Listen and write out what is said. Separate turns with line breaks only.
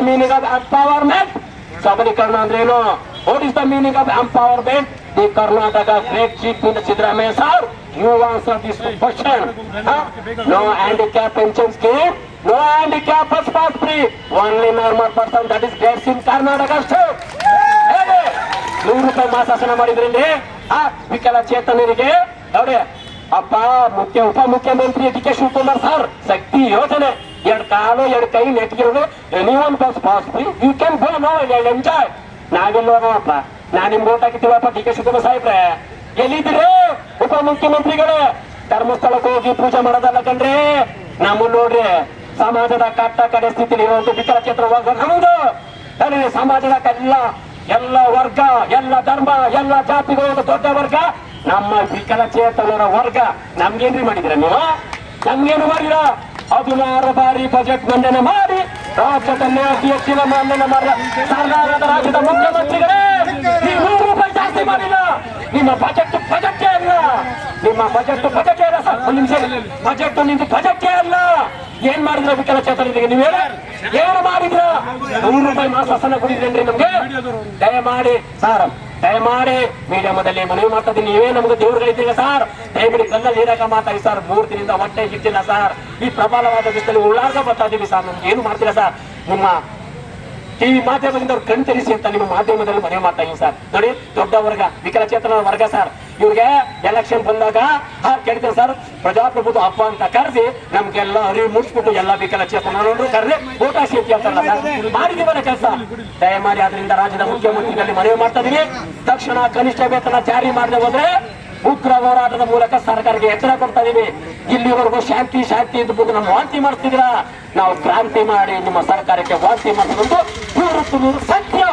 Meaning of empowerment ಸಬಲೀಕರಣ ಅಂದ್ರೆ ಏನು what is the meaning of empowerment the Karnataka great chief minister Siddaramaiah sir you answer this question no handicap pension scheme no handicap bus pass free only normal person that is great in Karnataka state ನೂರು ರೂಪಾಯಿ ಮಾಸಾಸನ ಮಾಡಿದ್ರಲ್ಲಿ ಆ ವಿಕಲಚೇತನರಿಗೆ ನೋಡಿ ಅಪ್ಪ ಮುಖ್ಯ ಉಪ ಮುಖ್ಯಮಂತ್ರಿ D K Shivakumar sir Shakti ಯೋಜನೆ ಎರಡ್ ಕಾಲು, ಎರಡ್ ಕೈ ನೆಟ್ಗಿರೋದು any one bus pass free you can go no enjoy ನಾವೆಲ್ಲ ಹೋಗೋಣಪ್ಪ. ನಾ ನಿಮ್ಗೆ ಓಟ್ ಹಾಕಿದ್ದೀವಪ್ಪ, ಡಿ ಕೆ ಶಿವಕುಮಾರ್ ಸಾಹೇಬ್ರೆ. ಎಲ್ಲಿದ್ದೀರಿ ಉಪ ಮುಖ್ಯಮಂತ್ರಿಗಳೇ ಧರ್ಮಸ್ಥಳಕ್ಕೆ ಹೋಗಿ ಪೂಜೆ ಮಾಡೋದಲ್ಲ ಕಣ್ರಿ. ನಮ್ಮ ನೋಡ್ರಿ, ಸಮಾಜದ ಕಟ್ಟ ಕಡೆ ಸ್ಥಿತಿಲಿ ಇರುವಂತ ವಿಕಲಚೇತನ ವರ್ಗ. ನಮ್ದು ಸಮಾಜದ ಎಲ್ಲ ಎಲ್ಲ ವರ್ಗ, ಎಲ್ಲ ಧರ್ಮ, ಎಲ್ಲ ಜಾತಿಗಳು ದೊಡ್ಡ ವರ್ಗ. ನಮ್ಮ ವಿಕಲಚೇತನರ ವರ್ಗ. ನಮ್ಗೇನ್ರಿ ಮಾಡಿದ್ರ ನೀವು? ನಮ್ಗೇನು ಮಾಡಿರ ಹದಿನಾರು ಬಾರಿ ಬಜೆಟ್ ಮಂಡನೆ ಮಾಡಿ ರಾಜ್ಯದ ಹೆಚ್ಚಿನ ಮಂಡನೆ ಮಾಡಿದ ಸರ್ಕಾರದ ರಾಜ್ಯದ ಮುಖ್ಯಮಂತ್ರಿಗಳೇ ನೀವು ನೂರು ರೂಪಾಯಿ ಜಾಸ್ತಿ ಮಾಡಿಲ್ಲ. ನಿಮ್ಮ ಬಜೆಟ್ ಬಜೆಟ್ ಅಲ್ಲ. ನಿಮ್ಮ ಬಜೆಟ್ ಬಜೆಟ್ ಅಲ್ಲ ಸರ್. ಒಂದು ನಿಮಿಷ ಬಜೆಟ್ ನಿಮ್ದು ಬಜೆಟ್ ಅಲ್ಲ. ಏನ್ ಮಾಡಿದ್ರ ವಿಕಲಚೇತನರಿಗೆ ನೀವು ಹೇಳ? ಏನು ಮಾಡಿದ್ರ? ನೂರು ರೂಪಾಯಿ ಮಾಸಾಸನ ಕೊಡಿದ್ರೇನ್ರಿ ನಮ್ಗೆ? ದಯಮಾಡಿ, ಸರ್. ದಯಮಾಡಿ ಮೀಡಿಯಮದಲ್ಲಿ ಮನವಿ ಮಾಡ್ತಾ ನೀವೇ ನಮ್ಗೆ ದೇವ್ರುಗಳಿದ್ದೀರ ಸರ್? ದಯವಿಟ್ಟು ಕಲ್ಲಲ್ಲಿ ಹೀರಾಕ ಮಾತಾಡಿ ಸರ್. ಮೂರು ದಿನದಿಂದ ಹೊಟ್ಟೆ ಹಿಟ್ಟಿಲ್ಲ ಸರ್. ಈ ಪ್ರಬಲವಾದ ಬಿಸಿಲಲ್ಲಿ ಉಳ್ಳಾಗ ಬರ್ತಾ ಇದೀವಿ ಸರ್. ನಮ್ಗೆ ಏನು ಮಾಡ್ತೀರಾ ಸರ್? ನಿಮ್ಮ ಟಿವಿ ಮಾಧ್ಯಮದಿಂದ ಅವ್ರು ಕಣ್ ತೆರಿಸಿ ಅಂತ ನಿಮ್ಮ ಮಾಧ್ಯಮದಲ್ಲಿ ಮನವಿ ಮಾಡ್ತಾ ಇದೀನಿ ಸರ್. ನೋಡಿ, ದೊಡ್ಡ ವರ್ಗ, ವಿಕಲಚೇತನ ವರ್ಗ ಸರ್. ಇವ್ರಿಗೆ ಎಲೆಕ್ಷನ್ ಬಂದಾಗ, ಹಾ, ಕೇಳ್ತೀನಿ ಸರ್, ಪ್ರಜಾಪ್ರಭುತ್ವ ಹಬ್ಬ ಅಂತ ಕರೆಸಿ ನಮ್ಗೆಲ್ಲ ಅರಿವು ಮೂಡಿಸ್ಬಿಟ್ಟು ಎಲ್ಲ ವಿಕಲಚೇತನ ಕರೆದ್ರೆ ಓಟ್ ಹಾಕಿ ಅಂತ ಹೇಳ್ತಾರಲ್ಲ ಸರ್. ಕೆಲಸ. ದಯಮಾಡಿ ಅದರಿಂದ ರಾಜ್ಯದ ಮುಖ್ಯಮಂತ್ರಿಗಳಲ್ಲಿ ಮನವಿ ಮಾಡ್ತಾ ಇದೀನಿ ತಕ್ಷಣ ಕನಿಷ್ಠ ವೇತನ ಜಾರಿ ಮಾಡದೆ ಹೋದ್ರೆ ಉಗ್ರ ಹೋರಾಟದ ಮೂಲಕ ಸರ್ಕಾರಕ್ಕೆ ಎಚ್ಚರ ಕೊಡ್ತಾ ಇದೀವಿ ಇಲ್ಲಿವರೆಗೂ ಶಾಂತಿ ಶಾಂತಿ ಅಂತ ಬಂದು ನಮ್ಮ ವಾಂತಿ ಮಾಡ್ತಿದ್ರ ನಾವು ಕ್ರಾಂತಿ ಮಾಡಿ ನಿಮ್ಮ ಸರ್ಕಾರಕ್ಕೆ ವಾಂತಿ ಮಾಡಿಕೊಂಡು ನೂರತ್ತು ನೂರು ಸತ್ಯ.